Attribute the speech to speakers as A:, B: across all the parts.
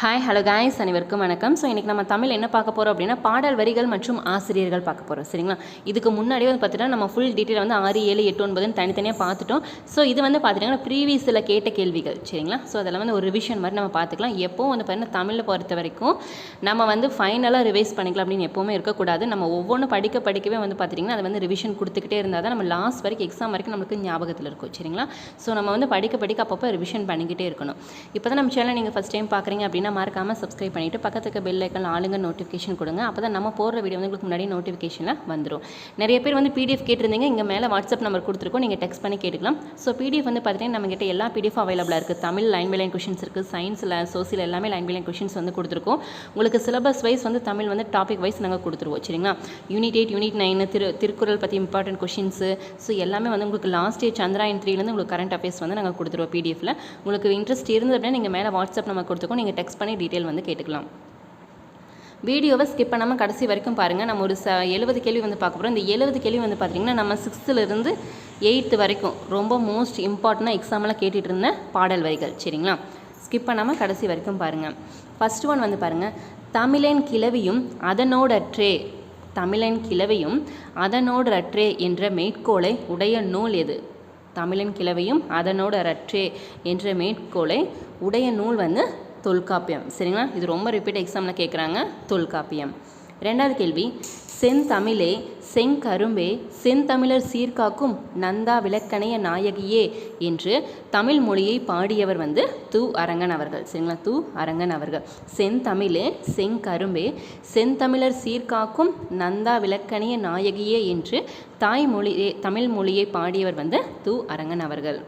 A: hi hello guys அனைவருக்கும் வணக்கம் so இன்றைக்கி நம்ம தமிழ் என்ன பார்க்க போகிறோம் அப்படின்னா பாடல் வரிகள் மற்றும் ஆசிரியர்கள் பார்க்க போகிறோம் சரிங்களா இதுக்கு முன்னாடி வந்து பார்த்தீங்கன்னா நம்ம ஃபுல் டீட்டெயில் வந்து ஆறு ஏழு எட்டு ஒன்பதுன்னு தனித்தனியாக பார்த்துட்டோம் ஸோ இது வந்து பார்த்துட்டிங்கன்னா ப்ரீவியஸில் கேட்ட கேள்விகள் சரிங்களா ஸோ அதெல்லாம் வந்து ஒரு ரிவிஷன் மாதிரி நம்ம பார்த்துக்கலாம் எப்போவும் வந்து பார்த்திங்கன்னா தமிழில் பொறுத்த வரைக்கும் நம்ம வந்து ஃபைனலாக ரிவைஸ் பண்ணிக்கலாம் அப்படின்னு எப்போவுமே இருக்கக்கூடாது நம்ம ஒவ்வொன்றும் படிக்க படிக்கவே வந்து பார்த்திங்கன்னா அதை வந்து ரிவிஷன் கொடுத்துக்கிட்டே இருந்தால் தான் நம்ம லாஸ்ட் வரைக்கும் எக்ஸாம் வரைக்கும் நம்மளுக்கு ஞாபகத்தில் இருக்கும் சரிங்களா ஸோ நம்ம வந்து படிக்க படிக்க அப்பப்போ ரிவிஷன் பண்ணிக்கிட்டே இருக்கணும் இப்போ தான் நம்ம சேனல் நீங்கள் ஃபஸ்ட் டைம் பார்க்குறீங்க அப்படின்னா பண்ணிங்கன்னா மறக்காமல் சப்ஸ்கிரைப் பண்ணிவிட்டு பக்கத்துக்கு பெல் ஐக்கன் ஆளுங்க நோட்டிஃபிகேஷன் கொடுங்க அப்போ தான் நம்ம போடுற வீடியோ வந்து உங்களுக்கு முன்னாடி நோட்டிஃபிகேஷனில் வந்துடும் நிறைய பேர் வந்து பிடிஎஃப் கேட்டிருந்தீங்க இங்கே மேலே வாட்ஸ்அப் நம்பர் கொடுத்துருக்கோம் நீங்கள் டெக்ஸ்ட் பண்ணி கேட்டுக்கலாம் ஸோ பிடிஎஃப் வந்து பார்த்தீங்கன்னா நம்மகிட்ட எல்லா பிடிஎஃப் அவைலபிளாக இருக்குது தமிழ் லைன் பை கொஷின்ஸ் இருக்குது சயின்ஸில் சோசியல் எல்லாமே லைன் பை கொஷின்ஸ் வந்து கொடுத்துருக்கோம் உங்களுக்கு சிலபஸ் வைஸ் வந்து தமிழ் வந்து டாபிக் வைஸ் நாங்கள் கொடுத்துருவோம் சரிங்களா யூனிட் எயிட் யூனிட் நைன் திரு திருக்குறள் பற்றி இம்பார்ட்டன்ட் கொஷின்ஸு ஸோ எல்லாமே வந்து உங்களுக்கு லாஸ்ட் இயர் சந்திராயன் த்ரீலேருந்து உங்களுக்கு கரண்ட் அஃபேர்ஸ் வந்து நாங்கள் கொடுத்துருவோம் பிடிஎஃபில் உங்களுக்கு இன்ட்ரெஸ்ட் இருந்தது அப்படின்னா நீங்கள் மேலே வாட்ஸ்அப் நம்ம கொடுத்துருக்கோம் நீங்கள் டெக்ஸ்ட் பண்ணி டீட்டெயில் வந்து கேட்டுக்கலாம் வீடியோவை ஸ்கிப் பண்ணாமல் கடைசி வரைக்கும் பாருங்கள் நம்ம ஒரு ச எழுபது கேள்வி வந்து பார்க்க போகிறோம் இந்த எழுபது கேள்வி வந்து பார்த்திங்கன்னா நம்ம சிக்ஸ்த்துலேருந்து எயித்து வரைக்கும் ரொம்ப மோஸ்ட் இம்பார்ட்டண்ட்டாக எக்ஸாமில் கேட்டுகிட்டு இருந்த பாடல் வரிகள் சரிங்களா ஸ்கிப் பண்ணாமல் கடைசி வரைக்கும் பாருங்கள் ஃபஸ்ட் ஒன் வந்து பாருங்கள் தமிழன் கிளவியும் அதனோட ட்ரே தமிழன் கிழவியும் அதனோட ரற்றே என்ற மேற்கோளை உடைய நூல் எது தமிழன் கிழவையும் அதனோட ரற்றே என்ற மேற்கோளை உடைய நூல் வந்து தொல்காப்பியம் சரிங்களா இது ரொம்ப ரிப்பீட் எக்ஸாமில் கேட்குறாங்க தொல்காப்பியம் ரெண்டாவது கேள்வி செந்தமிழே செங்கரும்பே செந்தமிழர் சீர்காக்கும் நந்தா விளக்கணைய நாயகியே என்று தமிழ் மொழியை பாடியவர் வந்து தூ அரங்கன் அவர்கள் சரிங்களா தூ அரங்கன் அவர்கள் செந்தமிழே செங்கரும்பே செந்தமிழர் சீர்காக்கும் நந்தா விளக்கணைய நாயகியே என்று தாய்மொழியே தமிழ் மொழியை பாடியவர் வந்து தூ அரங்கன் அவர்கள்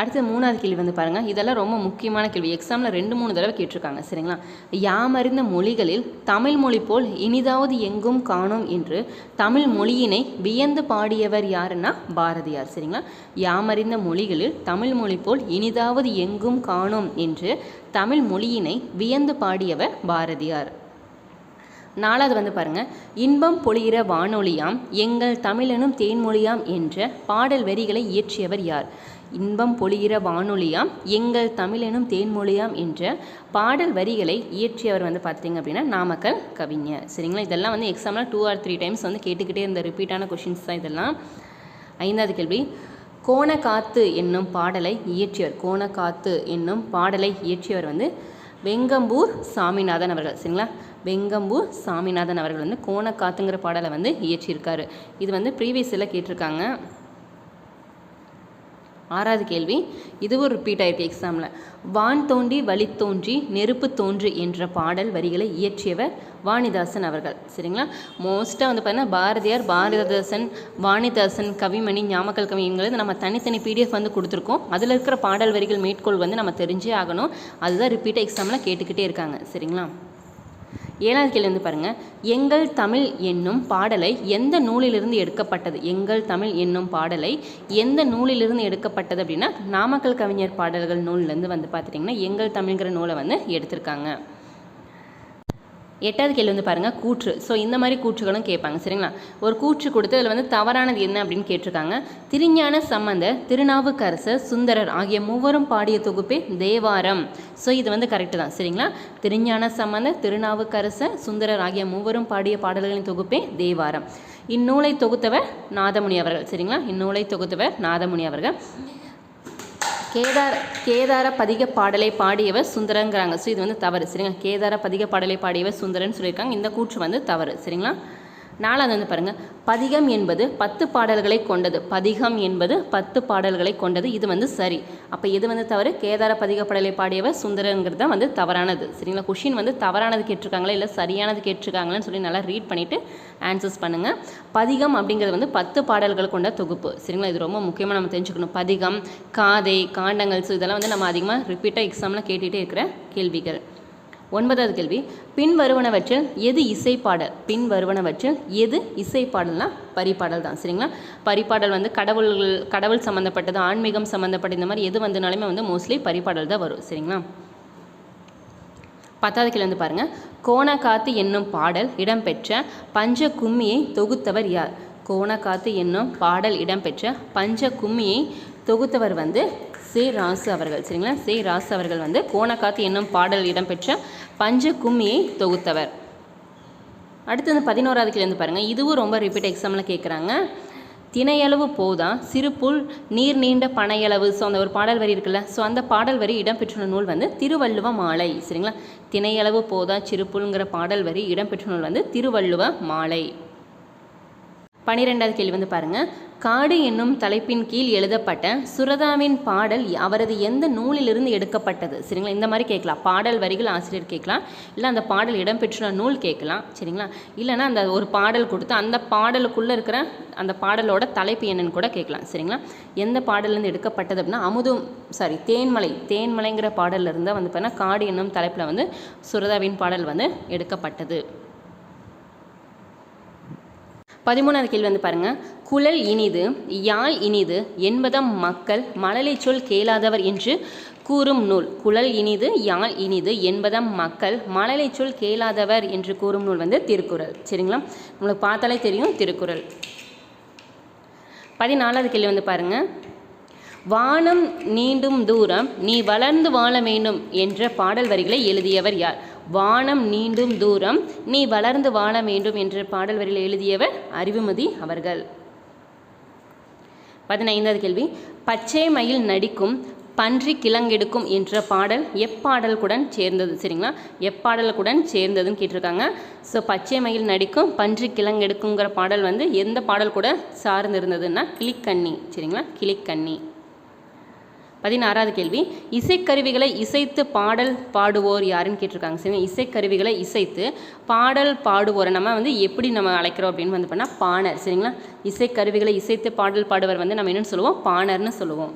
A: அடுத்து மூணாவது கேள்வி வந்து பாருங்கள் இதெல்லாம் ரொம்ப முக்கியமான கேள்வி எக்ஸாமில் ரெண்டு மூணு தடவை கேட்டிருக்காங்க சரிங்களா யாமறிந்த மொழிகளில் தமிழ் மொழி போல் இனிதாவது எங்கும் காணோம் என்று தமிழ் மொழியினை வியந்து பாடியவர் யாருன்னா பாரதியார் சரிங்களா யாமறிந்த மொழிகளில் தமிழ் மொழி போல் இனிதாவது எங்கும் காணோம் என்று தமிழ் மொழியினை வியந்து பாடியவர் பாரதியார் நாலாவது வந்து பாருங்கள் இன்பம் பொழிகிற வானொலியாம் எங்கள் தமிழனும் தேன்மொழியாம் என்ற பாடல் வரிகளை இயற்றியவர் யார் இன்பம் பொழிகிற வானொலியாம் எங்கள் தமிழெனும் தேன்மொழியாம் என்ற பாடல் வரிகளை இயற்றியவர் வந்து பார்த்திங்க அப்படின்னா நாமக்கல் கவிஞர் சரிங்களா இதெல்லாம் வந்து எக்ஸாமில் டூ ஆர் த்ரீ டைம்ஸ் வந்து கேட்டுக்கிட்டே இருந்த ரிப்பீட்டான கொஷின்ஸ் தான் இதெல்லாம் ஐந்தாவது கேள்வி கோணக்காத்து என்னும் பாடலை இயற்றியவர் கோணக்காத்து என்னும் பாடலை இயற்றியவர் வந்து வெங்கம்பூர் சாமிநாதன் அவர்கள் சரிங்களா வெங்கம்பூர் சாமிநாதன் அவர்கள் வந்து கோணக்காத்துங்கிற பாடலை வந்து இயற்றியிருக்காரு இது வந்து ப்ரீவியஸில் கேட்டிருக்காங்க ஆறாவது கேள்வி இதுவும் ரிப்பீட் ஆயிருக்கு எக்ஸாமில் வான் தோண்டி வழி தோன்றி நெருப்பு தோன்று என்ற பாடல் வரிகளை இயற்றியவர் வாணிதாசன் அவர்கள் சரிங்களா மோஸ்ட்டாக வந்து பார்த்தீங்கன்னா பாரதியார் பாரதிதாசன் வாணிதாசன் கவிமணி ஞாமக்கல் கவிங்கிறது நம்ம தனித்தனி பிடிஎஃப் வந்து கொடுத்துருக்கோம் அதில் இருக்கிற பாடல் வரிகள் மேற்கோள் வந்து நம்ம தெரிஞ்சே ஆகணும் அதுதான் ரிப்பீட் எக்ஸாமில் கேட்டுக்கிட்டே இருக்காங்க சரிங்களா ஏழாவது கேள்விருந்து பாருங்கள் எங்கள் தமிழ் என்னும் பாடலை எந்த நூலிலிருந்து எடுக்கப்பட்டது எங்கள் தமிழ் என்னும் பாடலை எந்த நூலிலிருந்து எடுக்கப்பட்டது அப்படின்னா நாமக்கல் கவிஞர் பாடல்கள் நூல்லேருந்து வந்து பார்த்துட்டிங்கன்னா எங்கள் தமிழ்ங்கிற நூலை வந்து எடுத்திருக்காங்க எட்டாவது கேள்வி வந்து பாருங்கள் கூற்று ஸோ இந்த மாதிரி கூற்றுகளும் கேட்பாங்க சரிங்களா ஒரு கூற்று கொடுத்து அதில் வந்து தவறானது என்ன அப்படின்னு கேட்டிருக்காங்க திருஞான சம்பந்த திருநாவுக்கரசர் சுந்தரர் ஆகிய மூவரும் பாடிய தொகுப்பே தேவாரம் ஸோ இது வந்து கரெக்டு தான் சரிங்களா திருஞான சம்பந்த திருநாவுக்கரசர் சுந்தரர் ஆகிய மூவரும் பாடிய பாடல்களின் தொகுப்பே தேவாரம் இந்நூலை தொகுத்தவர் நாதமுனி அவர்கள் சரிங்களா இந்நூலை தொகுத்தவர் நாதமுனி அவர்கள் கேதார கேதார பதிக பாடலை பாடியவர் சுந்தரங்கிறாங்க ஸோ இது வந்து தவறு சரிங்களா கேதார பதிக பாடலை பாடியவர் சுந்தரன் சொல்லியிருக்காங்க இந்த கூற்று வந்து தவறு சரிங்களா நாலாவது வந்து பாருங்கள் பதிகம் என்பது பத்து பாடல்களை கொண்டது பதிகம் என்பது பத்து பாடல்களை கொண்டது இது வந்து சரி அப்போ இது வந்து தவறு கேதார பதிக பாடலை பாடியவர் சுந்தரங்கிறது தான் வந்து தவறானது சரிங்களா கொஷின் வந்து தவறானது கேட்டிருக்காங்களா இல்லை சரியானது கேட்டிருக்காங்களான்னு சொல்லி நல்லா ரீட் பண்ணிவிட்டு ஆன்சர்ஸ் பண்ணுங்கள் பதிகம் அப்படிங்கிறது வந்து பத்து பாடல்கள் கொண்ட தொகுப்பு சரிங்களா இது ரொம்ப முக்கியமாக நம்ம தெரிஞ்சுக்கணும் பதிகம் காதை காண்டங்கள்ஸ் இதெல்லாம் வந்து நம்ம அதிகமாக ரிப்பீட்டாக எக்ஸாமில் கேட்டுகிட்டே இருக்கிற கேள்விகள் ஒன்பதாவது கேள்வி பின்வருவனவற்றில் எது இசைப்பாடல் பின்வருவனவற்றில் எது இசைப்பாடல்னா பரிப்பாடல் தான் சரிங்களா பரிப்பாடல் வந்து கடவுள் கடவுள் சம்மந்தப்பட்டது ஆன்மீகம் சம்மந்தப்பட்ட இந்த மாதிரி எது வந்தனாலுமே வந்து மோஸ்ட்லி பரிப்பாடல் தான் வரும் சரிங்களா பத்தாவது கேள்வி வந்து பாருங்கள் கோணக்காத்து என்னும் பாடல் இடம்பெற்ற பஞ்ச கும்மியை தொகுத்தவர் யார் கோணக்காத்து என்னும் பாடல் இடம்பெற்ற பஞ்ச கும்மியை தொகுத்தவர் வந்து சே ராசு அவர்கள் சரிங்களா சே ராசு அவர்கள் வந்து கோணக்காத்து என்னும் பாடல் இடம்பெற்ற பஞ்ச கும்மியை தொகுத்தவர் அடுத்து வந்து பதினோராவது கிளந்து பாருங்கள் இதுவும் ரொம்ப ரிப்பீட் எக்ஸாமில் கேட்குறாங்க தினையளவு போதான் சிறுப்புள் நீர் நீண்ட பனையளவு ஸோ அந்த ஒரு பாடல் வரி இருக்குல்ல ஸோ அந்த பாடல் வரி இடம்பெற்றுள்ள நூல் வந்து திருவள்ளுவ மாலை சரிங்களா தினையளவு போதா சிறுபுல்ங்கிற பாடல் வரி இடம்பெற்ற நூல் வந்து திருவள்ளுவ மாலை பனிரெண்டாவது கேள்வி வந்து பாருங்கள் காடு என்னும் தலைப்பின் கீழ் எழுதப்பட்ட சுரதாவின் பாடல் அவரது எந்த நூலிலிருந்து எடுக்கப்பட்டது சரிங்களா இந்த மாதிரி கேட்கலாம் பாடல் வரிகள் ஆசிரியர் கேட்கலாம் இல்லை அந்த பாடல் இடம்பெற்றுள்ள நூல் கேட்கலாம் சரிங்களா இல்லைனா அந்த ஒரு பாடல் கொடுத்து அந்த பாடலுக்குள்ளே இருக்கிற அந்த பாடலோட தலைப்பு என்னன்னு கூட கேட்கலாம் சரிங்களா எந்த பாடலேருந்து எடுக்கப்பட்டது அப்படின்னா அமுதும் சாரி தேன்மலை தேன்மலைங்கிற பாடலில் இருந்தால் வந்து பார்த்தீங்கன்னா காடு என்னும் தலைப்பில் வந்து சுரதாவின் பாடல் வந்து எடுக்கப்பட்டது பதிமூணாவது கேள்வி வந்து பாருங்கள் குழல் இனிது யாழ் இனிது என்பதம் மக்கள் மழலை சொல் கேளாதவர் என்று கூறும் நூல் குழல் இனிது யாழ் இனிது என்பதம் மக்கள் மழலை சொல் கேளாதவர் என்று கூறும் நூல் வந்து திருக்குறள் சரிங்களா உங்களுக்கு பார்த்தாலே தெரியும் திருக்குறள் பதினாலாவது கேள்வி வந்து பாருங்கள் வானம் நீண்டும் தூரம் நீ வளர்ந்து வாழ வேண்டும் என்ற பாடல் வரிகளை எழுதியவர் யார் வானம் நீண்டும் தூரம் நீ வளர்ந்து வாழ வேண்டும் என்ற பாடல் வரியில் எழுதியவர் அறிவுமதி அவர்கள் பதினைந்தாவது கேள்வி பச்சை மயில் நடிக்கும் பன்றி கிழங்கெடுக்கும் என்ற பாடல் எப்பாடலுக்குடன் சேர்ந்தது சரிங்களா எப்பாடலுக்குடன் சேர்ந்ததுன்னு கேட்டிருக்காங்க ஸோ பச்சை மயில் நடிக்கும் பன்றி கிழங்கெடுக்குங்கிற பாடல் வந்து எந்த பாடல் கூட சார்ந்திருந்ததுன்னா இருந்ததுன்னா கிளிக்கண்ணி சரிங்களா கிளிக்கண்ணி பதினாறாவது கேள்வி இசைக்கருவிகளை இசைத்து பாடல் பாடுவோர் யாருன்னு கேட்டிருக்காங்க சரி இசைக்கருவிகளை இசைத்து பாடல் பாடுவோரை நம்ம வந்து எப்படி நம்ம அழைக்கிறோம் அப்படின்னு வந்து பண்ணால் பாணர் சரிங்களா இசைக்கருவிகளை இசைத்து பாடல் பாடுவர் வந்து நம்ம என்னென்னு சொல்லுவோம் பாணர்னு சொல்லுவோம்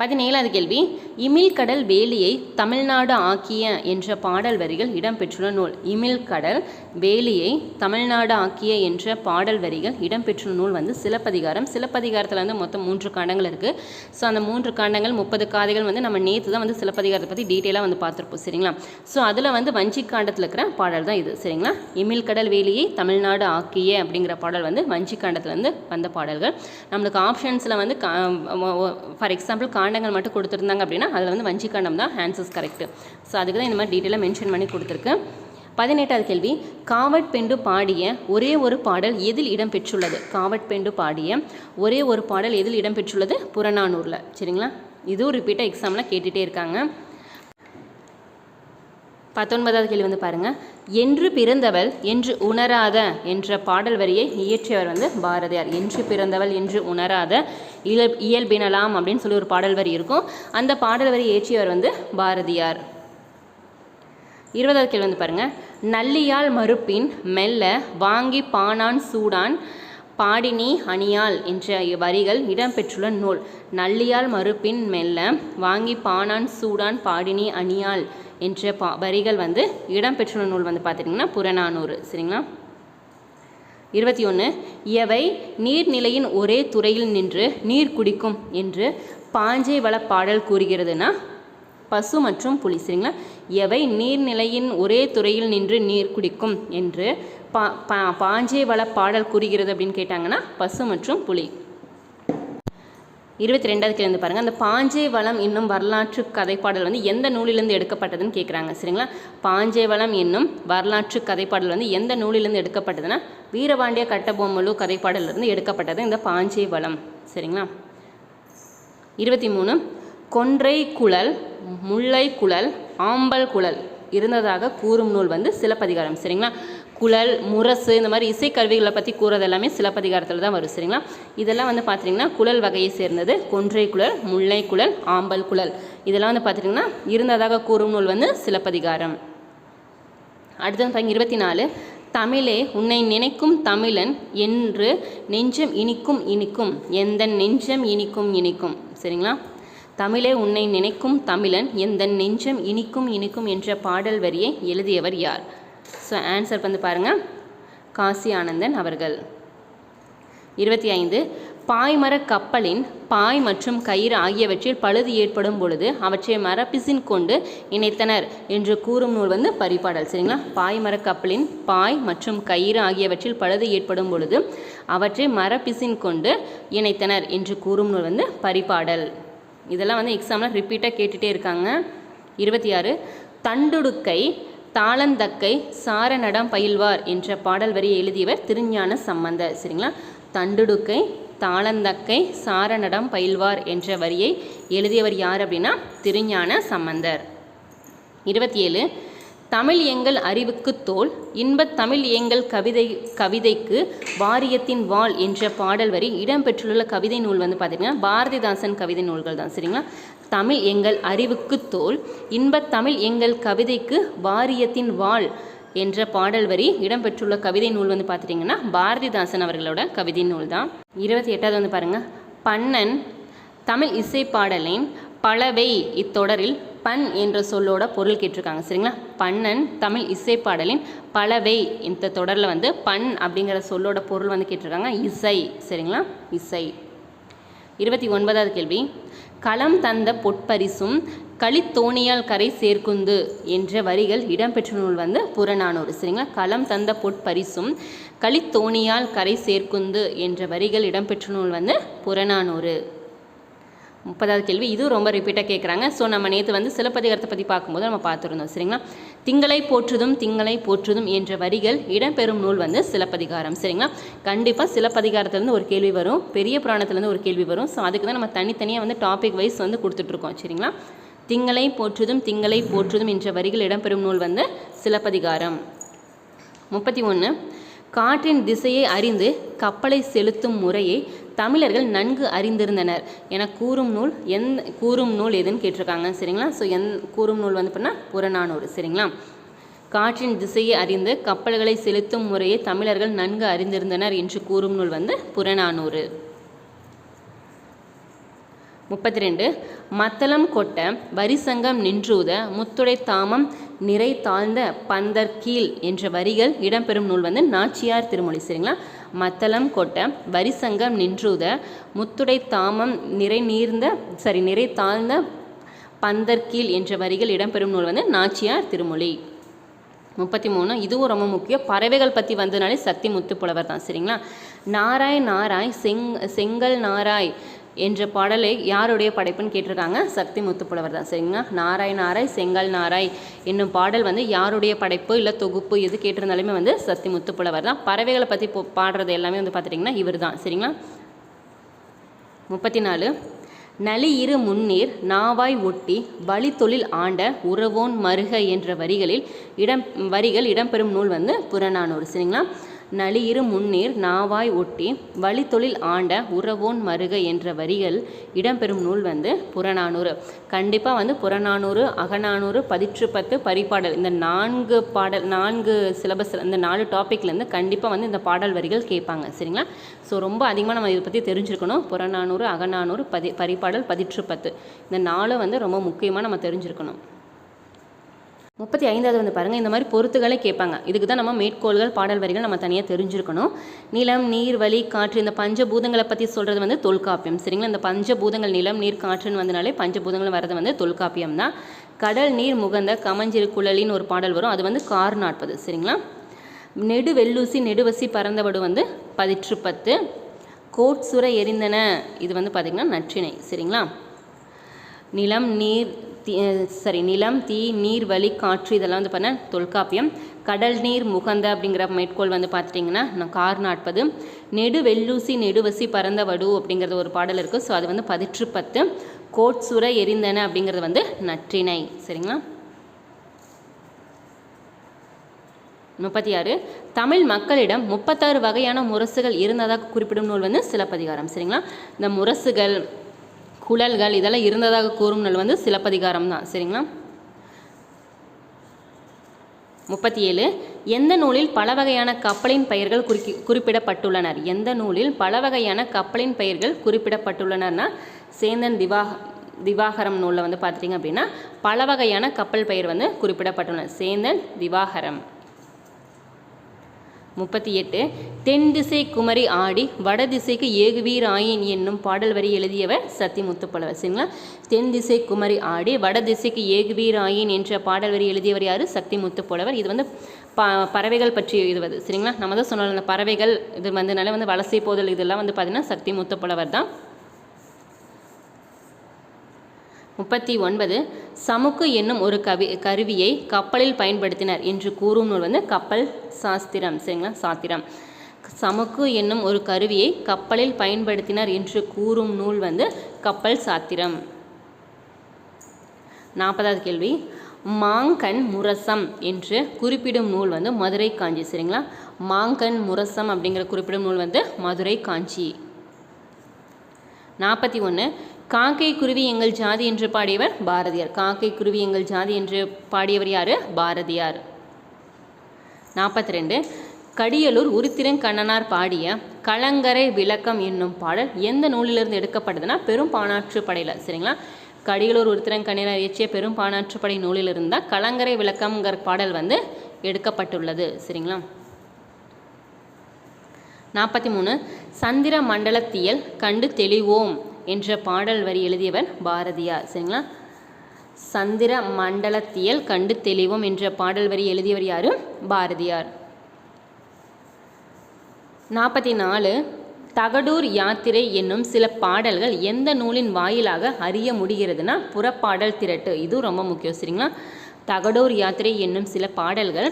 A: பதினேழாவது கேள்வி கடல் வேலியை தமிழ்நாடு ஆக்கிய என்ற பாடல் வரிகள் இடம்பெற்றுள்ள நூல் கடல் வேலியை தமிழ்நாடு ஆக்கிய என்ற பாடல் வரிகள் இடம்பெற்றுள்ள நூல் வந்து சிலப்பதிகாரம் சிலப்பதிகாரத்தில் வந்து மொத்தம் மூன்று காண்டங்கள் இருக்குது ஸோ அந்த மூன்று காண்டங்கள் முப்பது காதைகள் வந்து நம்ம நேற்று தான் வந்து சிலப்பதிகாரத்தை பற்றி டீட்டெயிலாக வந்து பார்த்துருப்போம் சரிங்களா ஸோ அதில் வந்து வஞ்சி காண்டத்தில் இருக்கிற பாடல் தான் இது சரிங்களா கடல் வேலியை தமிழ்நாடு ஆக்கிய அப்படிங்கிற பாடல் வந்து வஞ்சி காண்டத்தில் வந்து வந்த பாடல்கள் நம்மளுக்கு ஆப்ஷன்ஸில் வந்து ஃபார் எக்ஸாம்பிள் காண்டங்கள் மட்டும் கொடுத்துருந்தாங்க அப்படின்னா அதில் வந்து வஞ்சி காண்டம் தான் ஆன்சர்ஸ் கரெக்ட் ஸோ அதுக்கு தான் இந்த மாதிரி டீட்டெயிலாக மென்ஷன் பண்ணி கொடுத்துருக்கு பதினெட்டாவது கேள்வி காவட் பெண்டு பாடிய ஒரே ஒரு பாடல் எதில் இடம்பெற்றுள்ளது பெண்டு பாடிய ஒரே ஒரு பாடல் எதில் இடம்பெற்றுள்ளது புறநானூரில் சரிங்களா இதுவும் ரிப்பீட்டாக எக்ஸாம்லாம் கேட்டுகிட்டே இருக்காங்க பத்தொன்பதாவது கேள்வி வந்து பாருங்கள் என்று பிறந்தவள் என்று உணராத என்ற பாடல் வரியை இயற்றியவர் வந்து பாரதியார் என்று பிறந்தவள் என்று உணராத இயல் இயல்பினலாம் அப்படின்னு சொல்லி ஒரு பாடல் வரி இருக்கும் அந்த பாடல் வரி இயற்றியவர் வந்து பாரதியார் இருபதாவது கேள்வி வந்து பாருங்க நல்லியால் மறுப்பின் மெல்ல வாங்கி பானான் சூடான் பாடினி அணியால் என்ற வரிகள் இடம்பெற்றுள்ள நூல் நல்லியால் மறுப்பின் மெல்ல வாங்கி பானான் சூடான் பாடினி அணியால் என்ற பா வரிகள் வந்து இடம்பெற்றுள்ள நூல் வந்து பார்த்துட்டிங்கன்னா புறநானூறு சரிங்களா இருபத்தி ஒன்று எவை நீர்நிலையின் ஒரே துறையில் நின்று நீர் குடிக்கும் என்று பாஞ்சை வள பாடல் கூறுகிறதுனா பசு மற்றும் புலி சரிங்களா எவை நீர்நிலையின் ஒரே துறையில் நின்று நீர் குடிக்கும் என்று பா பா பாஞ்சை வள பாடல் கூறுகிறது அப்படின்னு கேட்டாங்கன்னா பசு மற்றும் புலி இருபத்தி ரெண்டாவது கேள்வி பாருங்கள் அந்த பாஞ்சே வளம் என்னும் வரலாற்று கதைப்பாடல் வந்து எந்த நூலிலிருந்து எடுக்கப்பட்டதுன்னு கேட்குறாங்க சரிங்களா பாஞ்சே வளம் என்னும் வரலாற்று கதைப்பாடல் வந்து எந்த நூலிலிருந்து எடுக்கப்பட்டதுன்னா வீரபாண்டிய கட்டபொம்மலு கதைப்பாடலிருந்து எடுக்கப்பட்டது இந்த பாஞ்சே வளம் சரிங்களா இருபத்தி மூணு கொன்றை குழல் முல்லை குழல் ஆம்பல் குழல் இருந்ததாக கூறும் நூல் வந்து சிலப்பதிகாரம் சரிங்களா குழல் முரசு இந்த மாதிரி இசைக்கருவிகளை பற்றி கூறது எல்லாமே சிலப்பதிகாரத்தில் தான் வரும் சரிங்களா இதெல்லாம் வந்து பார்த்தீங்கன்னா குழல் வகையை சேர்ந்தது கொன்றை குழல் முல்லை குழல் ஆம்பல் குழல் இதெல்லாம் வந்து பார்த்திங்கன்னா இருந்ததாக கூறும் நூல் வந்து சிலப்பதிகாரம் அடுத்தது பாருங்க இருபத்தி நாலு தமிழே உன்னை நினைக்கும் தமிழன் என்று நெஞ்சம் இனிக்கும் இனிக்கும் எந்த நெஞ்சம் இனிக்கும் இனிக்கும் சரிங்களா தமிழே உன்னை நினைக்கும் தமிழன் எந்த நெஞ்சம் இனிக்கும் இனிக்கும் என்ற பாடல் வரியை எழுதியவர் யார் ஸோ ஆன்சர் வந்து பாருங்கள் காசி ஆனந்தன் அவர்கள் இருபத்தி ஐந்து பாய்மர கப்பலின் பாய் மற்றும் கயிறு ஆகியவற்றில் பழுது ஏற்படும் பொழுது அவற்றை மரப்பிசின் கொண்டு இணைத்தனர் என்று கூறும் நூல் வந்து பரிபாடல் சரிங்களா பாய்மர கப்பலின் பாய் மற்றும் கயிறு ஆகியவற்றில் பழுது ஏற்படும் பொழுது அவற்றை மரப்பிசின் கொண்டு இணைத்தனர் என்று கூறும் நூல் வந்து பரிபாடல் இதெல்லாம் வந்து எக்ஸாமில் ரிப்பீட்டாக கேட்டுகிட்டே இருக்காங்க இருபத்தி ஆறு தண்டுடுக்கை தாளந்தக்கை சாரநடம் பயில்வார் என்ற பாடல் வரியை எழுதியவர் திருஞான சம்பந்தர் சரிங்களா தண்டுடுக்கை தாளந்தக்கை சாரநடம் பயில்வார் என்ற வரியை எழுதியவர் யார் அப்படின்னா திருஞான சம்பந்தர் இருபத்தி ஏழு தமிழ் எங்கள் அறிவுக்கு தோல் இன்பத் தமிழ் எங்கள் கவிதை கவிதைக்கு வாரியத்தின் வாள் என்ற பாடல் வரி இடம்பெற்றுள்ள கவிதை நூல் வந்து பார்த்திங்கன்னா பாரதிதாசன் கவிதை நூல்கள் தான் சரிங்களா தமிழ் எங்கள் அறிவுக்கு தோல் இன்பத்தமிழ் எங்கள் கவிதைக்கு வாரியத்தின் வாழ் என்ற பாடல் வரி இடம்பெற்றுள்ள கவிதை நூல் வந்து பார்த்துட்டிங்கன்னா பாரதிதாசன் அவர்களோட கவிதை நூல் தான் இருபத்தி எட்டாவது வந்து பாருங்கள் பண்ணன் தமிழ் இசை பாடலின் பலவை இத்தொடரில் பண் என்ற சொல்லோட பொருள் கேட்டிருக்காங்க சரிங்களா பண்ணன் தமிழ் இசை பாடலின் பலவை இந்த தொடரில் வந்து பண் அப்படிங்கிற சொல்லோட பொருள் வந்து கேட்டிருக்காங்க இசை சரிங்களா இசை இருபத்தி ஒன்பதாவது கேள்வி களம் தந்த பொற்பரிசும் களித்தோணியால் கரை சேர்க்குந்து என்ற வரிகள் இடம்பெற்ற நூல் வந்து புறநானூறு சரிங்களா களம் தந்த பொற்பரிசும் களித்தோணியால் கரை சேர்க்குந்து என்ற வரிகள் இடம்பெற்ற நூல் வந்து புறநானூறு முப்பதாவது கேள்வி இதுவும் ரொம்ப ரிப்பீட்டாக கேட்குறாங்க ஸோ நம்ம நேற்று வந்து சிலப்பதிகாரத்தை பற்றி பார்க்கும்போது நம்ம பார்த்துருந்தோம் சரிங்களா திங்களை போற்றுதும் திங்களை போற்றுதும் என்ற வரிகள் இடம்பெறும் நூல் வந்து சிலப்பதிகாரம் சரிங்களா கண்டிப்பாக சிலப்பதிகாரத்துலேருந்து ஒரு கேள்வி வரும் பெரிய புராணத்துலேருந்து ஒரு கேள்வி வரும் ஸோ அதுக்கு தான் நம்ம தனித்தனியாக வந்து டாபிக் வைஸ் வந்து கொடுத்துட்ருக்கோம் சரிங்களா திங்களை போற்றுதும் திங்களை போற்றுதும் என்ற வரிகள் இடம்பெறும் நூல் வந்து சிலப்பதிகாரம் முப்பத்தி ஒன்று காற்றின் திசையை அறிந்து கப்பலை செலுத்தும் முறையை தமிழர்கள் நன்கு அறிந்திருந்தனர் என கூறும் நூல் எந் கூறும் நூல் எதுன்னு கேட்டிருக்காங்க சரிங்களா ஸோ எந் கூறும் நூல் வந்து பண்ணால் புறநானூறு சரிங்களா காற்றின் திசையை அறிந்து கப்பல்களை செலுத்தும் முறையை தமிழர்கள் நன்கு அறிந்திருந்தனர் என்று கூறும் நூல் வந்து புறநானூறு முப்பத்தி ரெண்டு மத்தளம் கொட்ட வரிசங்கம் நின்றுத முத்துடை தாமம் நிறை தாழ்ந்த பந்தர் கீழ் என்ற வரிகள் இடம்பெறும் நூல் வந்து நாச்சியார் திருமொழி சரிங்களா மத்தளம் கொட்ட வரிசங்கம் நின்றுத முத்துடை தாமம் நிறை நீர்ந்த சரி நிறை தாழ்ந்த பந்தர்கீழ் என்ற வரிகள் இடம்பெறும் நூல் வந்து நாச்சியார் திருமொழி முப்பத்தி மூணு இதுவும் ரொம்ப முக்கியம் பறவைகள் பற்றி வந்ததுனாலே சக்தி முத்து புலவர் தான் சரிங்களா நாராய் நாராய் செங் செங்கல் நாராய் என்ற பாடலை யாருடைய படைப்புன்னு கேட்டிருக்காங்க சக்தி முத்துப்புலவர் தான் சரிங்களா நாராய் நாராய் செங்கல் நாராய் என்னும் பாடல் வந்து யாருடைய படைப்பு இல்லை தொகுப்பு எது கேட்டிருந்தாலுமே வந்து சக்தி முத்துப்புலவர் தான் பறவைகளை பற்றி பாடுறது எல்லாமே வந்து பார்த்துட்டிங்கன்னா இவர் தான் சரிங்களா முப்பத்தி நாலு நலி இரு முன்னீர் நாவாய் ஒட்டி வழித்தொழில் ஆண்ட உறவோன் மருக என்ற வரிகளில் இடம் வரிகள் இடம்பெறும் நூல் வந்து புறநானூறு சரிங்களா நளியிரு முன்னீர் நாவாய் ஒட்டி வழித்தொழில் ஆண்ட உறவோன் மருக என்ற வரிகள் இடம்பெறும் நூல் வந்து புறநானூறு கண்டிப்பாக வந்து புறநானூறு அகநானூறு பதிற்று பத்து பரிபாடல் இந்த நான்கு பாடல் நான்கு சிலபஸ் இந்த நாலு டாப்பிக்லேருந்து கண்டிப்பாக வந்து இந்த பாடல் வரிகள் கேட்பாங்க சரிங்களா ஸோ ரொம்ப அதிகமாக நம்ம இதை பற்றி தெரிஞ்சிருக்கணும் புறநானூறு அகநானூறு பதி பரிபாடல் பதிற்று பத்து இந்த நாலும் வந்து ரொம்ப முக்கியமாக நம்ம தெரிஞ்சிருக்கணும் முப்பத்தி ஐந்தாவது வந்து பாருங்கள் இந்த மாதிரி பொருத்துகளை கேட்பாங்க இதுக்கு தான் நம்ம மேற்கோள்கள் பாடல் வரிகள் நம்ம தனியாக தெரிஞ்சிருக்கணும் நிலம் நீர் வழி காற்று இந்த பஞ்சபூதங்களை பற்றி சொல்கிறது வந்து தொல்காப்பியம் சரிங்களா இந்த பஞ்சபூதங்கள் நிலம் நீர் காற்றுன்னு வந்தனாலே பஞ்சபூதங்கள் வர்றது வந்து தொல்காப்பியம் தான் கடல் நீர் முகந்த கமஞ்சிறு குழலின்னு ஒரு பாடல் வரும் அது வந்து கார் நாற்பது சரிங்களா நெடு வெள்ளூசி நெடுவசி பறந்தபடு வந்து பதிற்று பத்து கோட்சுர எரிந்தன இது வந்து பார்த்திங்கன்னா நற்றிணை சரிங்களா நிலம் நீர் தீ சாரி நிலம் தீ நீர் வழி காற்று இதெல்லாம் வந்து பார்த்தீங்கன்னா தொல்காப்பியம் கடல் நீர் முகந்த அப்படிங்கிற மேற்கோள் வந்து பார்த்துட்டிங்கன்னா நான் கார் நாற்பது நெடு வெள்ளூசி நெடுவசி பறந்த வடு அப்படிங்கிறது ஒரு பாடல் இருக்குது ஸோ அது வந்து பதிற்று பத்து கோட்சுர எரிந்தன அப்படிங்கிறது வந்து நற்றினை சரிங்களா முப்பத்தி ஆறு தமிழ் மக்களிடம் முப்பத்தாறு வகையான முரசுகள் இருந்ததாக குறிப்பிடும் நூல் வந்து சிலப்பதிகாரம் சரிங்களா இந்த முரசுகள் குழல்கள் இதெல்லாம் இருந்ததாக கூறும் நூல் வந்து சிலப்பதிகாரம் தான் சரிங்களா முப்பத்தி ஏழு எந்த நூலில் பல வகையான கப்பலின் பெயர்கள் குறி குறிப்பிடப்பட்டுள்ளனர் எந்த நூலில் பல வகையான கப்பலின் பெயர்கள் குறிப்பிடப்பட்டுள்ளனர்னா சேந்தன் திவாக திவாகரம் நூலில் வந்து பார்த்துட்டிங்க அப்படின்னா பல வகையான கப்பல் பெயர் வந்து குறிப்பிடப்பட்டுள்ளன சேந்தன் திவாகரம் முப்பத்தி எட்டு தென் திசை குமரி ஆடி வடதிசைக்கு ஏகுவீர் ஆயின் என்னும் பாடல் வரி எழுதியவர் முத்துப்பலவர் சரிங்களா தென் திசை குமரி ஆடி வடதிசைக்கு ஏகுவீராயின் ஆயின் என்ற பாடல் வரி எழுதியவர் யார் சக்தி புலவர் இது வந்து ப பறவைகள் பற்றி எழுதுவது சரிங்களா நம்ம தான் சொன்னோம் அந்த பறவைகள் இது வந்தனால வந்து வலசை போதல் இதெல்லாம் வந்து பார்த்திங்கன்னா சக்தி புலவர் தான் முப்பத்தி ஒன்பது சமுக்கு என்னும் ஒரு கவி கருவியை கப்பலில் பயன்படுத்தினர் என்று கூறும் நூல் வந்து கப்பல் சாஸ்திரம் சரிங்களா சாத்திரம் சமுக்கு என்னும் ஒரு கருவியை கப்பலில் பயன்படுத்தினர் என்று கூறும் நூல் வந்து கப்பல் சாத்திரம் நாற்பதாவது கேள்வி மாங்கன் முரசம் என்று குறிப்பிடும் நூல் வந்து மதுரை காஞ்சி சரிங்களா மாங்கன் முரசம் அப்படிங்கிற குறிப்பிடும் நூல் வந்து மதுரை காஞ்சி நாற்பத்தி ஒன்று காக்கை குருவி எங்கள் ஜாதி என்று பாடியவர் பாரதியார் காக்கை குருவி எங்கள் ஜாதி என்று பாடியவர் யார் பாரதியார் நாற்பத்தி ரெண்டு கடியலூர் உருத்திரங்கண்ணனார் பாடிய கலங்கரை விளக்கம் என்னும் பாடல் எந்த நூலிலிருந்து எடுக்கப்படுதுன்னா பெரும் பானாற்று படையில் சரிங்களா கடியலூர் உருத்திரங்கண்ணனார் இயற்றிய பெரும் பானாற்றுப்படை நூலிலிருந்து இருந்தால் கலங்கரை விளக்கம்ங்கிற பாடல் வந்து எடுக்கப்பட்டுள்ளது சரிங்களா நாற்பத்தி மூணு சந்திர மண்டலத்தியல் கண்டு தெளிவோம் என்ற பாடல் வரி எழுதியவர் பாரதியார் சரிங்களா சந்திர மண்டலத்தியல் கண்டு தெளிவோம் என்ற பாடல் வரி எழுதியவர் யாரு பாரதியார் நாற்பத்தி நாலு தகடூர் யாத்திரை என்னும் சில பாடல்கள் எந்த நூலின் வாயிலாக அறிய முடிகிறதுனா புறப்பாடல் திரட்டு இதுவும் ரொம்ப முக்கியம் சரிங்களா தகடூர் யாத்திரை என்னும் சில பாடல்கள்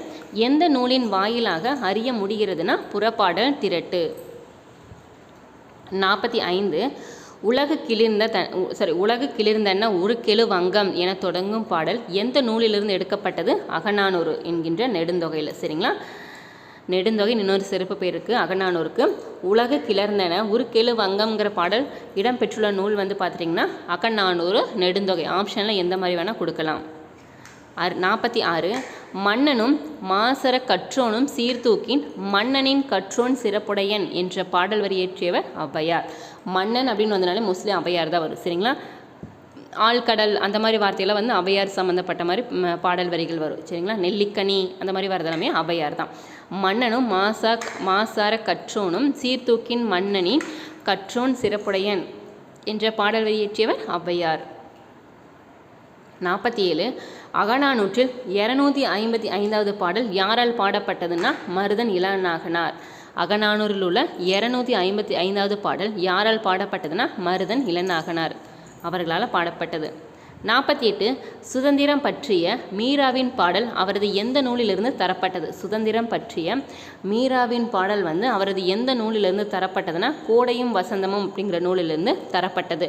A: எந்த நூலின் வாயிலாக அறிய முடிகிறதுனா புறப்பாடல் திரட்டு நாற்பத்தி ஐந்து உலகு கிளிர்ந்த த சாரி உலகு கிளிர்ந்தன ஒரு கெழு வங்கம் என தொடங்கும் பாடல் எந்த நூலிலிருந்து எடுக்கப்பட்டது அகநானூறு என்கின்ற நெடுந்தொகையில் சரிங்களா நெடுந்தொகை இன்னொரு சிறப்பு பேர் இருக்குது அகநானூருக்கு உலக கிளர்ந்தன ஒரு கெழு வங்கம்ங்கிற பாடல் இடம்பெற்றுள்ள நூல் வந்து பார்த்துட்டிங்கன்னா அகநானூறு நெடுந்தொகை ஆப்ஷனில் எந்த மாதிரி வேணால் கொடுக்கலாம் ஆறு நாற்பத்தி ஆறு மன்னனும் மாசர கற்றோனும் சீர்தூக்கின் மன்னனின் கற்றோன் சிறப்புடையன் என்ற பாடல் வரி இயற்றியவர் ஔவையார் மன்னன் அப்படின்னு வந்தனாலே மோஸ்ட்லி அவையார் தான் வரும் சரிங்களா ஆழ்கடல் அந்த மாதிரி வார்த்தையெல்லாம் வந்து அவையார் சம்மந்தப்பட்ட மாதிரி பாடல் வரிகள் வரும் சரிங்களா நெல்லிக்கனி அந்த மாதிரி வரது எல்லாமே அவையார் தான் மன்னனும் மாசா மாசார கற்றோனும் சீர்தூக்கின் மன்னனின் கற்றோன் சிறப்புடையன் என்ற பாடல் வரியேற்றியவர் அவ்வையார் நாற்பத்தி ஏழு நூற்றில் இரநூத்தி ஐம்பத்தி ஐந்தாவது பாடல் யாரால் பாடப்பட்டதுன்னா மருதன் இளநாகனார் அகநானூரில் உள்ள இரநூத்தி ஐம்பத்தி ஐந்தாவது பாடல் யாரால் பாடப்பட்டதுன்னா மருதன் இளநாகனார் அவர்களால் பாடப்பட்டது நாற்பத்தி எட்டு சுதந்திரம் பற்றிய மீராவின் பாடல் அவரது எந்த நூலிலிருந்து தரப்பட்டது சுதந்திரம் பற்றிய மீராவின் பாடல் வந்து அவரது எந்த நூலிலிருந்து தரப்பட்டதுன்னா கோடையும் வசந்தமும் அப்படிங்கிற நூலிலிருந்து தரப்பட்டது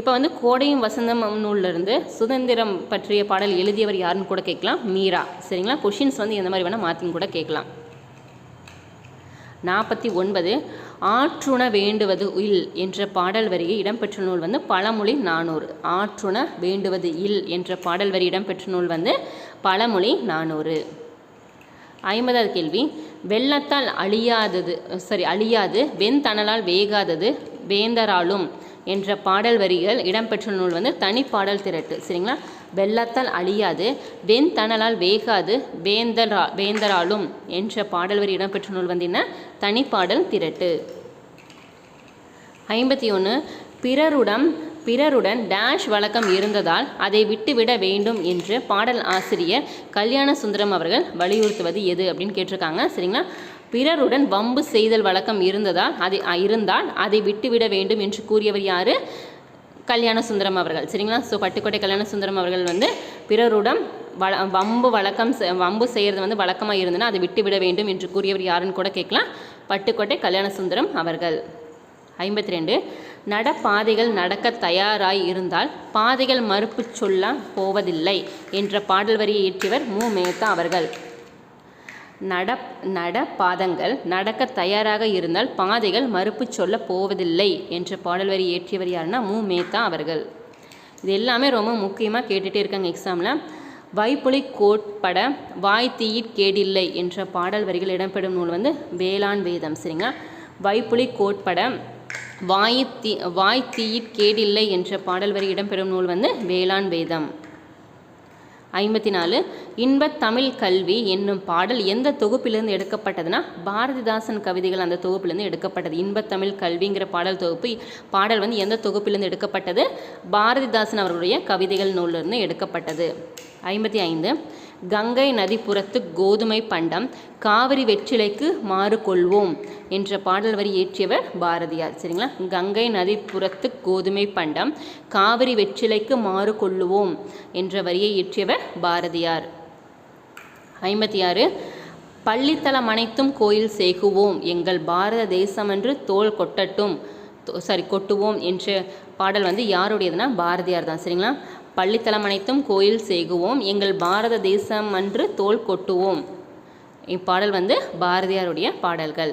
A: இப்போ வந்து கோடையும் வசந்தமும் நூலிலிருந்து சுதந்திரம் பற்றிய பாடல் எழுதியவர் யாருன்னு கூட கேட்கலாம் மீரா சரிங்களா கொஷின்ஸ் வந்து எந்த மாதிரி வேணால் மாற்றின்னு கூட கேட்கலாம் நாற்பத்தி ஒன்பது ஆற்றுண வேண்டுவது இல் என்ற பாடல் வரியை இடம்பெற்ற நூல் வந்து பழமொழி நானூறு ஆற்றுண வேண்டுவது இல் என்ற பாடல் வரி இடம்பெற்ற நூல் வந்து பழமொழி நானூறு ஐம்பதாவது கேள்வி வெள்ளத்தால் அழியாதது சாரி அழியாது வெண்தணலால் வேகாதது வேந்தராலும் என்ற பாடல் வரிகள் இடம்பெற்ற நூல் வந்து தனிப்பாடல் திரட்டு சரிங்களா வெள்ளத்தால் அழியாது வெண்தணலால் வேகாது வேந்தரா வேந்தராலும் என்ற பாடல் வரி இடம்பெற்ற நூல் வந்து என்ன தனிப்பாடல் திரட்டு ஐம்பத்தி ஒன்று பிறருடம் பிறருடன் டேஷ் வழக்கம் இருந்ததால் அதை விட்டுவிட வேண்டும் என்று பாடல் ஆசிரியர் கல்யாண சுந்தரம் அவர்கள் வலியுறுத்துவது எது அப்படின்னு கேட்டிருக்காங்க சரிங்களா பிறருடன் வம்பு செய்தல் வழக்கம் இருந்ததால் அதை இருந்தால் அதை விட்டுவிட வேண்டும் என்று கூறியவர் யார் கல்யாண சுந்தரம் அவர்கள் சரிங்களா ஸோ பட்டுக்கோட்டை கல்யாண சுந்தரம் அவர்கள் வந்து பிறருடன் வள வம்பு வழக்கம் வம்பு செய்கிறது வந்து வழக்கமாக இருந்ததுன்னா அதை விட்டுவிட வேண்டும் என்று கூறியவர் யாருன்னு கூட கேட்கலாம் பட்டுக்கோட்டை கல்யாண சுந்தரம் அவர்கள் ஐம்பத்தி ரெண்டு நடப்பாதைகள் நடக்க தயாராய் இருந்தால் பாதைகள் மறுப்பு சொல்ல போவதில்லை என்ற பாடல் வரியை இயற்றியவர் மு மேத்தா அவர்கள் நட நட பாதங்கள் நடக்க தயாராக இருந்தால் பாதைகள் மறுப்பு சொல்ல போவதில்லை என்ற பாடல் வரி இயற்றியவர் யாருன்னா மு மேத்தா அவர்கள் இது எல்லாமே ரொம்ப முக்கியமாக கேட்டுகிட்டே இருக்காங்க எக்ஸாமில் வைப்புலி கோட்பட வாய் தீயிற் கேடில்லை என்ற பாடல் வரிகள் இடம்பெறும் நூல் வந்து வேளாண் வேதம் சரிங்களா வைப்புலி கோட்பட வாய் தீ வாய் தீயிற் கேடில்லை என்ற பாடல் வரி இடம்பெறும் நூல் வந்து வேளாண் வேதம் ஐம்பத்தி நாலு இன்பத் தமிழ் கல்வி என்னும் பாடல் எந்த தொகுப்பிலிருந்து எடுக்கப்பட்டதுன்னா பாரதிதாசன் கவிதைகள் அந்த தொகுப்பிலிருந்து எடுக்கப்பட்டது இன்பத் தமிழ் கல்விங்கிற பாடல் தொகுப்பு பாடல் வந்து எந்த தொகுப்பிலிருந்து எடுக்கப்பட்டது பாரதிதாசன் அவர்களுடைய கவிதைகள் நூலிலிருந்து எடுக்கப்பட்டது ஐம்பத்தி ஐந்து கங்கை நதிப்புறத்து கோதுமை பண்டம் காவிரி வெற்றிலைக்கு மாறு கொள்வோம் என்ற பாடல் வரி இயற்றியவர் பாரதியார் சரிங்களா கங்கை நதிப்புறத்து கோதுமை பண்டம் காவிரி வெற்றிலைக்கு மாறு கொள்ளுவோம் என்ற வரியை இயற்றியவர் பாரதியார் ஐம்பத்தி ஆறு பள்ளித்தலம் அனைத்தும் கோயில் சேகுவோம் எங்கள் பாரத தேசமென்று தோல் கொட்டட்டும் சாரி கொட்டுவோம் என்ற பாடல் வந்து யாருடையதுன்னா பாரதியார் தான் சரிங்களா பள்ளித்தலம் அனைத்தும் கோயில் சேகுவோம் எங்கள் பாரத தேசம் அன்று தோல் கொட்டுவோம் இப்பாடல் வந்து பாரதியாருடைய பாடல்கள்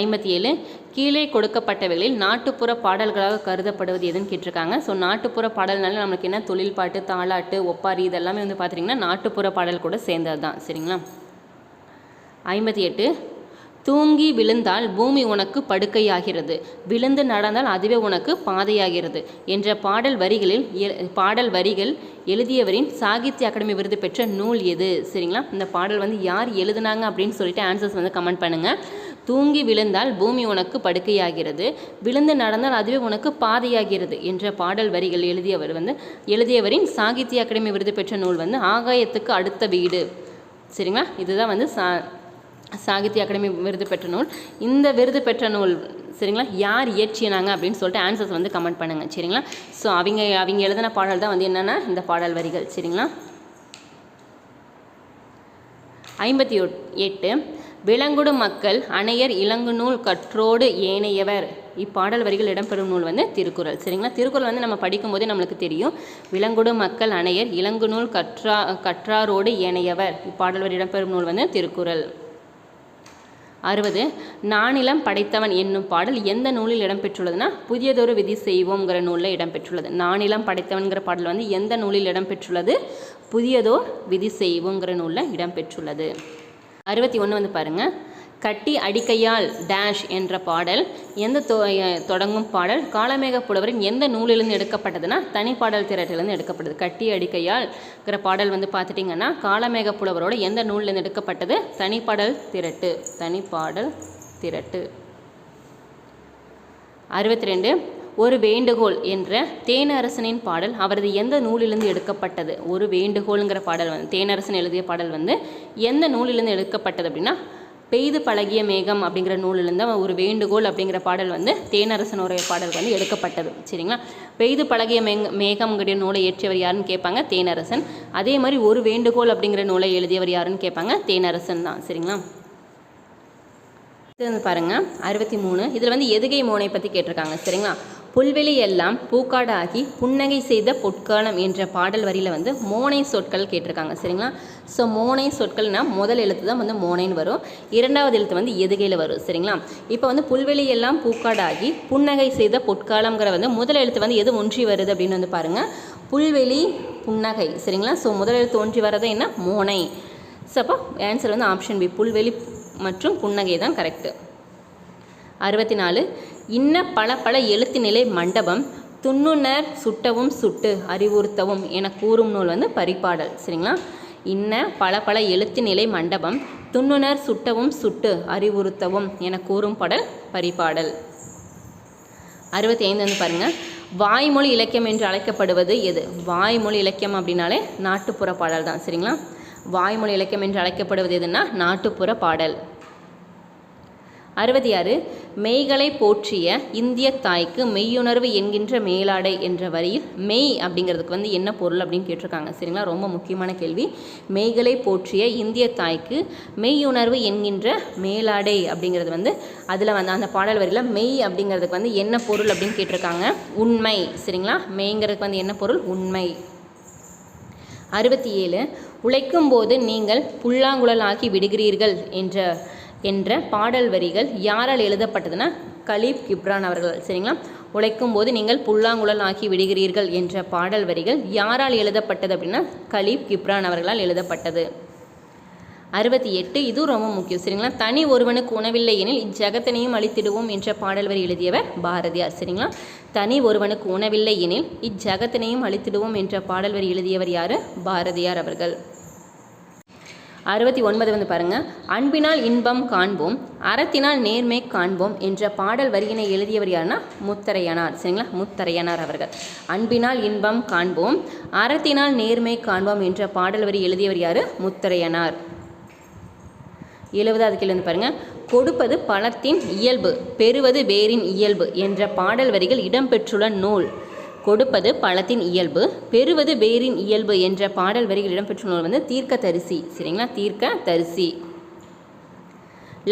A: ஐம்பத்தி ஏழு கீழே கொடுக்கப்பட்டவைகளில் நாட்டுப்புற பாடல்களாக கருதப்படுவது எதுன்னு கேட்டிருக்காங்க ஸோ நாட்டுப்புற பாடல்னால நம்மளுக்கு என்ன தொழில் பாட்டு தாளாட்டு ஒப்பாரி இதெல்லாமே வந்து பார்த்துட்டிங்கன்னா நாட்டுப்புற பாடல் கூட சேர்ந்தது தான் சரிங்களா ஐம்பத்தி எட்டு தூங்கி விழுந்தால் பூமி உனக்கு படுக்கையாகிறது விழுந்து நடந்தால் அதுவே உனக்கு பாதையாகிறது என்ற பாடல் வரிகளில் பாடல் வரிகள் எழுதியவரின் சாகித்ய அகாடமி விருது பெற்ற நூல் எது சரிங்களா இந்த பாடல் வந்து யார் எழுதுனாங்க அப்படின்னு சொல்லிட்டு ஆன்சர்ஸ் வந்து கமெண்ட் பண்ணுங்கள் தூங்கி விழுந்தால் பூமி உனக்கு படுக்கையாகிறது விழுந்து நடந்தால் அதுவே உனக்கு பாதையாகிறது என்ற பாடல் வரிகள் எழுதியவர் வந்து எழுதியவரின் சாகித்ய அகாடமி விருது பெற்ற நூல் வந்து ஆகாயத்துக்கு அடுத்த வீடு சரிங்களா இதுதான் வந்து சா சாகித்ய அகாடமி விருது பெற்ற நூல் இந்த விருது பெற்ற நூல் சரிங்களா யார் இயற்றினாங்க அப்படின்னு சொல்லிட்டு ஆன்சர்ஸ் வந்து கமெண்ட் பண்ணுங்கள் சரிங்களா ஸோ அவங்க அவங்க எழுதின பாடல் தான் வந்து என்னென்னா இந்த பாடல் வரிகள் சரிங்களா ஐம்பத்தி எட்டு விலங்குடு மக்கள் அணையர் இலங்கு நூல் கற்றோடு ஏனையவர் இப்பாடல் வரிகள் இடம்பெறும் நூல் வந்து திருக்குறள் சரிங்களா திருக்குறள் வந்து நம்ம படிக்கும் போதே நம்மளுக்கு தெரியும் விலங்குடு மக்கள் அணையர் இலங்கு நூல் கற்றா கற்றாரோடு ஏனையவர் இப்பாடல் வரி இடம்பெறும் நூல் வந்து திருக்குறள் அறுபது நானிலம் படைத்தவன் என்னும் பாடல் எந்த நூலில் இடம்பெற்றுள்ளதுன்னா புதியதொரு விதி செய்வோங்கிற நூலில் இடம்பெற்றுள்ளது நானிலம் படைத்தவன்கிற பாடல் வந்து எந்த நூலில் இடம்பெற்றுள்ளது புதியதோர் விதி செய்வோங்கிற நூலில் இடம்பெற்றுள்ளது அறுபத்தி ஒன்று வந்து பாருங்கள் கட்டி அடிக்கையால் டேஷ் என்ற பாடல் எந்த தொடங்கும் பாடல் காலமேக புலவரின் எந்த நூலிலிருந்து எடுக்கப்பட்டதுன்னா தனிப்பாடல் திரட்டிலிருந்து எடுக்கப்பட்டது கட்டி அடிக்கையால்ங்கிற பாடல் வந்து பார்த்துட்டிங்கன்னா காலமேக புலவரோட எந்த நூலிலிருந்து எடுக்கப்பட்டது தனிப்பாடல் திரட்டு தனிப்பாடல் திரட்டு அறுபத்தி ரெண்டு ஒரு வேண்டுகோள் என்ற தேனரசனின் பாடல் அவரது எந்த நூலிலிருந்து எடுக்கப்பட்டது ஒரு வேண்டுகோளுங்கிற பாடல் வந்து தேனரசன் எழுதிய பாடல் வந்து எந்த நூலிலிருந்து எடுக்கப்பட்டது அப்படின்னா பெய்து பழகிய மேகம் அப்படிங்கிற நூலிலிருந்து அவன் ஒரு வேண்டுகோள் அப்படிங்கிற பாடல் வந்து தேனரசனுடைய பாடல் வந்து எடுக்கப்பட்டது சரிங்களா பெய்து பழகிய மேங் மேகம்ங்கிற நூலை இயற்றியவர் யாருன்னு கேட்பாங்க தேனரசன் அதே மாதிரி ஒரு வேண்டுகோள் அப்படிங்கிற நூலை எழுதியவர் யாருன்னு கேட்பாங்க தேனரசன் தான் சரிங்களா இது வந்து பாருங்கள் அறுபத்தி மூணு இதில் வந்து எதுகை மோனை பற்றி கேட்டிருக்காங்க சரிங்களா புல்வெளியெல்லாம் பூக்காடாகி புன்னகை செய்த பொற்காலம் என்ற பாடல் வரியில் வந்து மோனை சொற்கள் கேட்டிருக்காங்க சரிங்களா ஸோ மோனை சொற்கள்னால் முதல் எழுத்து தான் வந்து மோனைன்னு வரும் இரண்டாவது எழுத்து வந்து எதுகையில் வரும் சரிங்களா இப்போ வந்து புல்வெளியெல்லாம் பூக்காடாகி புன்னகை செய்த பொற்காலங்கிற வந்து முதல் எழுத்து வந்து எது ஒன்றி வருது அப்படின்னு வந்து பாருங்கள் புல்வெளி புன்னகை சரிங்களா ஸோ முதல் எழுத்து ஒன்றி வர்றது என்ன மோனை ஸோ அப்போ ஆன்சர் வந்து ஆப்ஷன் பி புல்வெளி மற்றும் புன்னகை தான் கரெக்டு அறுபத்தி நாலு இன்ன பல பல எழுத்து நிலை மண்டபம் துண்ணுணர் சுட்டவும் சுட்டு அறிவுறுத்தவும் என கூறும் நூல் வந்து பரிபாடல் சரிங்களா இன்ன பல பல எழுத்து நிலை மண்டபம் துண்ணுணர் சுட்டவும் சுட்டு அறிவுறுத்தவும் என கூறும் பாடல் பரிபாடல் அறுபத்தி ஐந்து வந்து பாருங்கள் வாய்மொழி இலக்கியம் என்று அழைக்கப்படுவது எது வாய்மொழி இலக்கியம் அப்படின்னாலே நாட்டுப்புற பாடல் தான் சரிங்களா வாய்மொழி இலக்கியம் என்று அழைக்கப்படுவது எதுன்னா நாட்டுப்புற பாடல் அறுபத்தி ஆறு மெய்களை போற்றிய இந்திய தாய்க்கு மெய்யுணர்வு என்கின்ற மேலாடை என்ற வரியில் மெய் அப்படிங்கிறதுக்கு வந்து என்ன பொருள் அப்படின்னு கேட்டிருக்காங்க சரிங்களா ரொம்ப முக்கியமான கேள்வி மெய்களை போற்றிய இந்திய தாய்க்கு மெய்யுணர்வு என்கின்ற மேலாடை அப்படிங்கிறது வந்து அதில் வந்து அந்த பாடல் வரியில் மெய் அப்படிங்கிறதுக்கு வந்து என்ன பொருள் அப்படின்னு கேட்டிருக்காங்க உண்மை சரிங்களா மெய்ங்கிறதுக்கு வந்து என்ன பொருள் உண்மை அறுபத்தி ஏழு உழைக்கும் போது நீங்கள் புல்லாங்குழல் ஆக்கி விடுகிறீர்கள் என்ற என்ற பாடல் வரிகள் யாரால் எழுதப்பட்டதுன்னா கலீப் கிப்ரான் அவர்கள் சரிங்களா உழைக்கும் போது நீங்கள் புல்லாங்குழல் ஆகி விடுகிறீர்கள் என்ற பாடல் வரிகள் யாரால் எழுதப்பட்டது அப்படின்னா கலீப் கிப்ரான் அவர்களால் எழுதப்பட்டது அறுபத்தி எட்டு இதுவும் ரொம்ப முக்கியம் சரிங்களா தனி ஒருவனுக்கு உணவில்லை எனில் இச்சகத்தனையும் அழித்திடுவோம் என்ற பாடல் வரி எழுதியவர் பாரதியார் சரிங்களா தனி ஒருவனுக்கு உணவில்லை எனில் இச்சகத்தினையும் அழித்திடுவோம் என்ற பாடல் வரி எழுதியவர் யார் பாரதியார் அவர்கள் அறுபத்தி ஒன்பது வந்து பாருங்கள் அன்பினால் இன்பம் காண்போம் அறத்தினால் நேர்மை காண்போம் என்ற பாடல் வரியினை எழுதியவர் யாருன்னா முத்தரையனார் சரிங்களா முத்தரையனார் அவர்கள் அன்பினால் இன்பம் காண்போம் அறத்தினால் நேர்மை காண்போம் என்ற பாடல் வரி எழுதியவர் யார் முத்தரையனார் எழுபதாவது கேள்வி வந்து பாருங்கள் கொடுப்பது பழத்தின் இயல்பு பெறுவது வேரின் இயல்பு என்ற பாடல் வரிகள் இடம்பெற்றுள்ள நூல் கொடுப்பது பழத்தின் இயல்பு பெறுவது வேரின் இயல்பு என்ற பாடல் வரிகள் இடம்பெற்ற நூல் வந்து தீர்க்க தரிசி சரிங்களா தீர்க்க தரிசி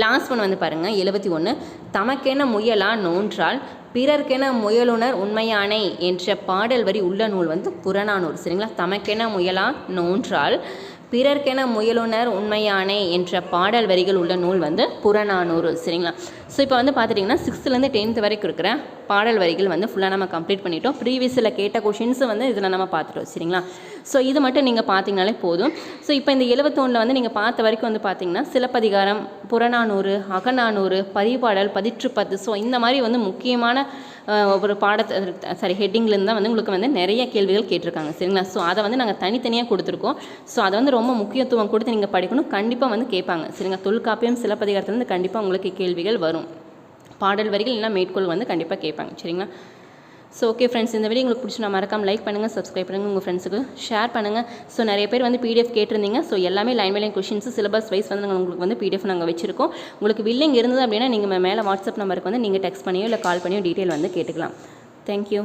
A: லாஸ்ட் ஒன் வந்து பாருங்கள் எழுபத்தி ஒன்று தமக்கென முயலா நோன்றால் பிறர்க்கென முயலுனர் உண்மையானை என்ற பாடல் வரி உள்ள நூல் வந்து புறநானூறு சரிங்களா தமக்கென முயலா நோன்றால் பிறர்க்கென முயலுனர் உண்மையானே என்ற பாடல் வரிகள் உள்ள நூல் வந்து புறநானூறு சரிங்களா ஸோ இப்போ வந்து பார்த்துட்டிங்கன்னா சிக்ஸ்த்துலேருந்து டென்த் வரைக்கும் இருக்கிற பாடல் வரிகள் வந்து ஃபுல்லாக நம்ம கம்ப்ளீட் பண்ணிட்டோம் ப்ரீவியஸில் கேட்ட கொஷின்ஸு வந்து இதில் நம்ம பார்த்துட்டோம் சரிங்களா ஸோ இது மட்டும் நீங்கள் பார்த்தீங்கனாலே போதும் ஸோ இப்போ இந்த எழுபத்தொன்னில் வந்து நீங்கள் பார்த்த வரைக்கும் வந்து பார்த்தீங்கன்னா சிலப்பதிகாரம் புறநானூறு அகநானூறு பதிப்பாடல் பதிற்றுப்பத்து ஸோ இந்த மாதிரி வந்து முக்கியமான ஒரு பாடத்தை சாரி ஹெட்டிங்லேருந்து தான் வந்து உங்களுக்கு வந்து நிறைய கேள்விகள் கேட்டிருக்காங்க சரிங்களா ஸோ அதை வந்து நாங்கள் தனித்தனியாக கொடுத்துருக்கோம் ஸோ அதை வந்து ரொம்ப முக்கியத்துவம் கொடுத்து நீங்கள் படிக்கணும் கண்டிப்பாக வந்து கேட்பாங்க சரிங்களா தொல்காப்பியம் சிலப்பதிகாரத்துலேருந்து கண்டிப்பாக உங்களுக்கு கேள்விகள் வரும் பாடல் வரிகள் இல்லைனா மேற்கோள் வந்து கண்டிப்பாக கேட்பாங்க சரிங்களா ஸோ ஓகே ஃப்ரெண்ட்ஸ் இந்த வீடியோ உங்களுக்கு பிடிச்சி நான் மறக்காமல் லைக் பண்ணுங்கள் சப்ஸ்கிரைப் பண்ணுங்கள் உங்கள் ஃப்ரெண்ட்ஸுக்கு ஷேர் பண்ணுங்கள் ஸோ நிறைய பேர் வந்து பிடிஎஃப் கேட்டிருந்தீங்க ஸோ எல்லாமே line by questions syllabus wise வந்து நாங்கள் உங்களுக்கு வந்து பிடிஎஃப் நாங்கள் வச்சிருக்கோம் உங்களுக்கு வில்லிங் இருந்தது அப்படின்னா நீங்கள் மேலே வாட்ஸ்அப் நம்பருக்கு வந்து நீங்கள் டெக்ஸ்ட் பண்ணியோ இல்லை கால் பண்ணியோ டீட்டெயில் வந்து கேட்டுக்கலாம் தேங்க்யூ